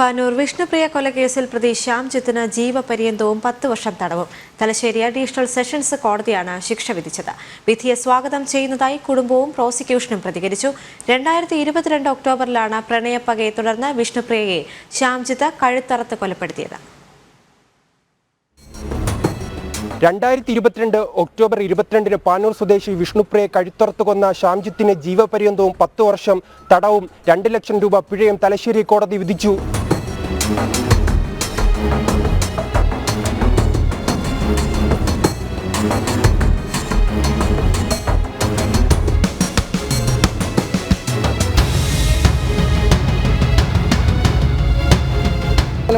പാനൂർ വിഷ്ണുപ്രിയ കൊലക്കേസിൽ പ്രതി ശ്യാംജിത്തിന് ജീവപര്യന്തവും പത്ത് വർഷം തടവും. തലശ്ശേരി അഡീഷണൽ സെഷൻസ് കോടതിയാണ് ശിക്ഷ വിധിച്ചത്. വിധിയെ സ്വാഗതം ചെയ്യുന്നതായി കുടുംബവും പ്രോസിക്യൂഷനും പ്രതികരിച്ചു. രണ്ടായിരത്തി ഇരുപത്തിരണ്ട് ഒക്ടോബറിലാണ് പ്രണയപ്പകയെ തുടർന്ന് വിഷ്ണുപ്രിയയെ ശ്യാംജിത്ത് കഴുത്തറത്ത് കൊലപ്പെടുത്തിയത്. രണ്ടായിരത്തി ഇരുപത്തിരണ്ട് ഒക്ടോബർ ഇരുപത്തിരണ്ടിന് പാനൂർ സ്വദേശി വിഷ്ണുപ്രിയെ കഴുത്തറത്ത് കൊന്ന ശ്യാംജിത്തിന് ജീവപര്യന്തവും പത്ത് വർഷം തടവും രണ്ട് ലക്ഷം രൂപ പിഴയും തലശ്ശേരി കോടതി വിധിച്ചു.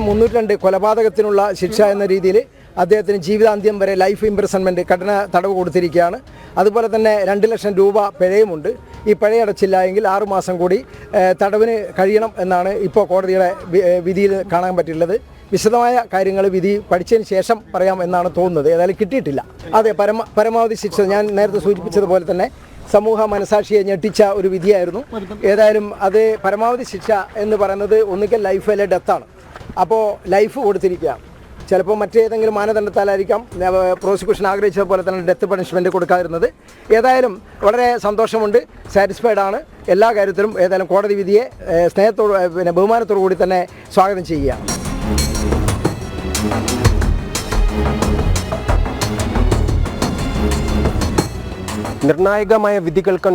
മുന്നൂറ്റി രണ്ട് കൊലപാതകത്തിനുള്ള ശിക്ഷ എന്ന രീതിയിൽ അദ്ദേഹത്തിന് ജീവിതാന്ത്യം വരെ ലൈഫ് ഇംപ്രസൺമെന്റ് കഠിന തടവ് കൊടുത്തിരിക്കുകയാണ്. അതുപോലെ തന്നെ രണ്ട് ലക്ഷം രൂപ പിഴയുമുണ്ട്. ഈ പിഴയടച്ചില്ല എങ്കിൽ ആറുമാസം കൂടി തടവിന് കഴിയണം എന്നാണ് ഇപ്പോൾ കോടതിയുടെ വിധിയിൽ കാണാൻ പറ്റിയിട്ടുള്ളത്. വിശദമായ കാര്യങ്ങൾ വിധി പഠിച്ചതിന് ശേഷം പറയാം എന്നാണ് തോന്നുന്നത്. ഏതായാലും കിട്ടിയിട്ടില്ല. അതെ പരമ പരമാവധി ശിക്ഷ ഞാൻ നേരത്തെ സൂചിപ്പിച്ചതുപോലെ തന്നെ സമൂഹ മനസാക്ഷിയെ ഞെട്ടിച്ച ഒരു വിധിയായിരുന്നു. ഏതായാലും അത് പരമാവധി ശിക്ഷ എന്ന് പറയുന്നത് ഒന്നുകിൽ ലൈഫ് അല്ലെ ഡെത്താണ്. അപ്പോൾ ലൈഫ് കൊടുത്തിരിക്കുകയാണ്. ചിലപ്പോൾ മറ്റേതെങ്കിലും മാനദണ്ഡത്താലായിരിക്കാം പ്രോസിക്യൂഷൻ പ്രോസിക്യൂഷൻ ആഗ്രഹിച്ചതുപോലെ തന്നെ ഡെത്ത് പണിഷ്മെന്റ് കൊടുക്കാതിരുന്നത്. ഏതായാലും വളരെ സന്തോഷമുണ്ട് സാറ്റിസ്ഫൈഡ് ആണ്. എല്ലാ കാര്യത്തിലും ഏതായാലും കോടതി വിധിയെ സ്നേഹത്തോട് പിന്നെ ബഹുമാനത്തോടു കൂടി തന്നെ സ്വാഗതം ചെയ്യുകയാണ് നിർണായകമായ വിധി കേൾക്കാൻ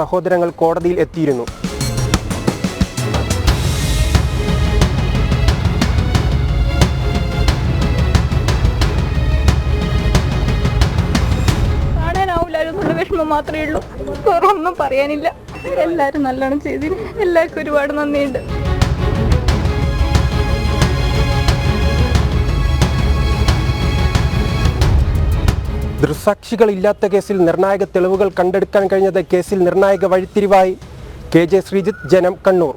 സഹോദരങ്ങൾ കോടതിയിൽ എത്തിയിരുന്നു. വിഷമം മാത്രമേ ഉള്ളൂ. വേറെ ഒന്നും പറയാനില്ല. എല്ലാവരും നല്ലോണം ചെയ്തിന്. എല്ലാവർക്കും ഒരുപാട് നന്ദിയുണ്ട്. ദൃസാക്ഷികളില്ലാത്ത കേസിൽ നിർണായക തെളിവുകൾ കണ്ടെടുക്കാൻ കഴിഞ്ഞത് കേസിൽ നിർണായക വഴിത്തിരിവായി കെ ജെ ശ്രീജിത്ത് ജനം കണ്ണൂർ.